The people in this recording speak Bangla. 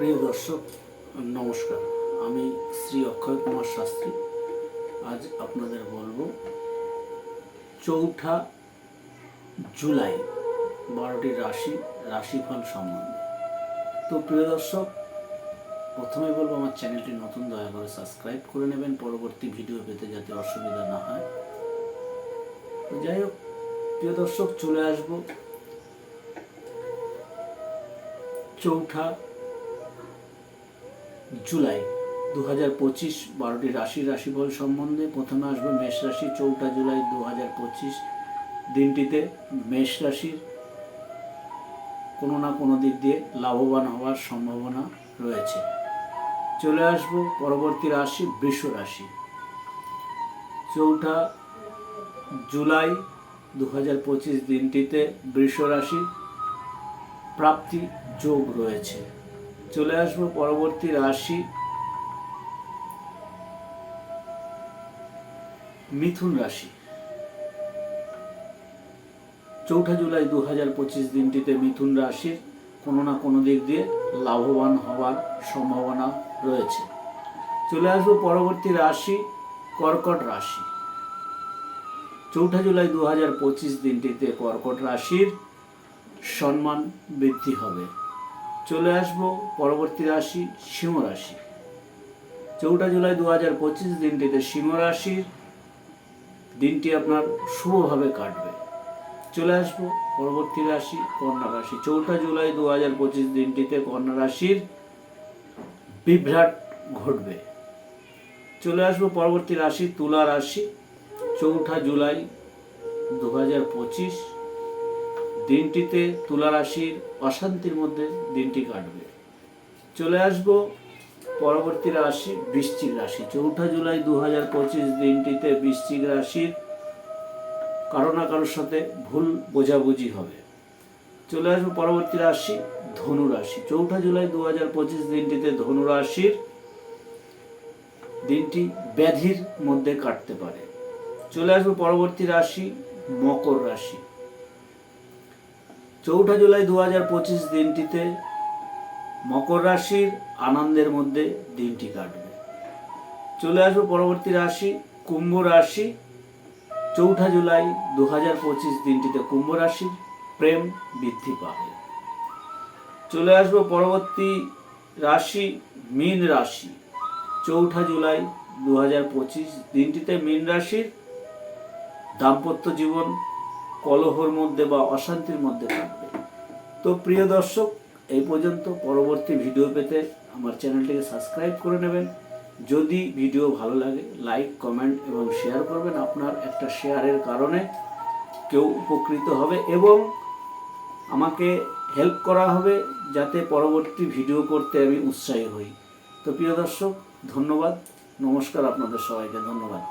প্রিয় দর্শক, নমস্কার। আমি শ্রী অক্ষয় কুমার শাস্ত্রী। আজ আপনাদের বলব, চৌঠা জুলাই, বারোটি রাশি, রাশিফল সম্বন্ধে। তো প্রিয় দর্শক প্রথমে বলব, আমার চ্যানেলটি নতুন, দয়া করে সাবস্ক্রাইব করে নেবেন। পরবর্তী ভিডিও পেতে যাতে অসুবিধা না হয়। যাই হোক, প্রিয় দর্শক, চলে আসব চৌঠা জুলাই। দু হাজার পঁচিশ বারোটি রাশি রাশিফল সম্বন্ধে প্রথমে আসবে মেষ রাশি, চৌঠা জুলাই দু হাজার পঁচিশ। দিনটিতে মেষ রাশির কোনো না কোনো দিক দিয়ে লাভবান হওয়ার সম্ভাবনা রয়েছে। চলে আসব পরবর্তী রাশি, বৃষ রাশি। চৌঠা জুলাই দু হাজার পঁচিশ দিনটিতে বৃষ রাশির প্রাপ্তি যোগ রয়েছে। চলে আসব পরবর্তী রাশি। মিথুন রাশি। চৌঠা জুলাই দু হাজার পঁচিশ দিনটিতে মিথুন রাশির কোনো না কোনো দিক দিয়ে লাভবান হওয়ার সম্ভাবনা রয়েছে। চলে আসব পরবর্তী রাশি, কর্কট রাশি। চৌঠা জুলাই দু পঁচিশ দিনটিতে কর্কট রাশির সম্মান বৃদ্ধি হবে। চলে আসব, পরবর্তী রাশি সিংহ রাশি। চৌঠা জুলাই দু হাজার পঁচিশ দিনটিতে সিংহ রাশির দিনটি আপনার শুভভাবে কাটবে। চলে আসব, পরবর্তী রাশি কন্যা রাশি। চৌঠা জুলাই দু হাজার পঁচিশ দিনটিতে কন্যা রাশির বিভ্রাট ঘটবে। চলে আসব, পরবর্তী রাশি তুলা রাশি। চৌঠা জুলাই দু হাজার পঁচিশ দিনটিতে তুলা রাশির অশান্তির মধ্যে দিনটি কাটবে। চলে আসব পরবর্তী রাশি, বৃশ্চিক রাশি। চৌঠা জুলাই দু হাজার পঁচিশ দিনটিতে বৃশ্চিক রাশির কারও না কারোর সাথে ভুল বোঝাবুঝি হবে। চলে আসব পরবর্তী রাশি, ধনু রাশি। চৌঠা জুলাই দু হাজার পঁচিশ দিনটিতে ধনু রাশির দিনটি ব্যাধির মধ্যে কাটতে পারে। চলে আসব পরবর্তী রাশি, মকর রাশি। চৌঠা জুলাই দু হাজার পঁচিশ দিনটিতে মকর রাশির আনন্দের মধ্যে দিনটি কাটবে। চলে আসব পরবর্তী রাশি, কুম্ভ রাশি। চৌঠা জুলাই দু হাজার পঁচিশ দিনটিতে কুম্ভ রাশির প্রেম বৃদ্ধি পাবে। চলে আসব পরবর্তী রাশি, মীন রাশি। চৌঠা জুলাই দু হাজার পঁচিশ দিনটিতে মীন রাশির দাম্পত্য জীবন কলহর মধ্যে বা অশান্তির মধ্যে থাকবে। তো প্রিয় দর্শক, এই পর্যন্ত পরবর্তী ভিডিও পেতে আমার চ্যানেলটিকে সাবস্ক্রাইব করে নেবেন। যদি ভিডিও ভালো লাগে, লাইক, কমেন্ট এবং শেয়ার করবেন আপনার একটা শেয়ারের কারণে কেউ উপকৃত হবে এবং আমাকে হেল্প করা হবে যাতে পরবর্তী ভিডিও করতে আমি উৎসাহী হই। তো প্রিয় দর্শক, ধন্যবাদ। নমস্কার আপনাদের সবাইকে, ধন্যবাদ।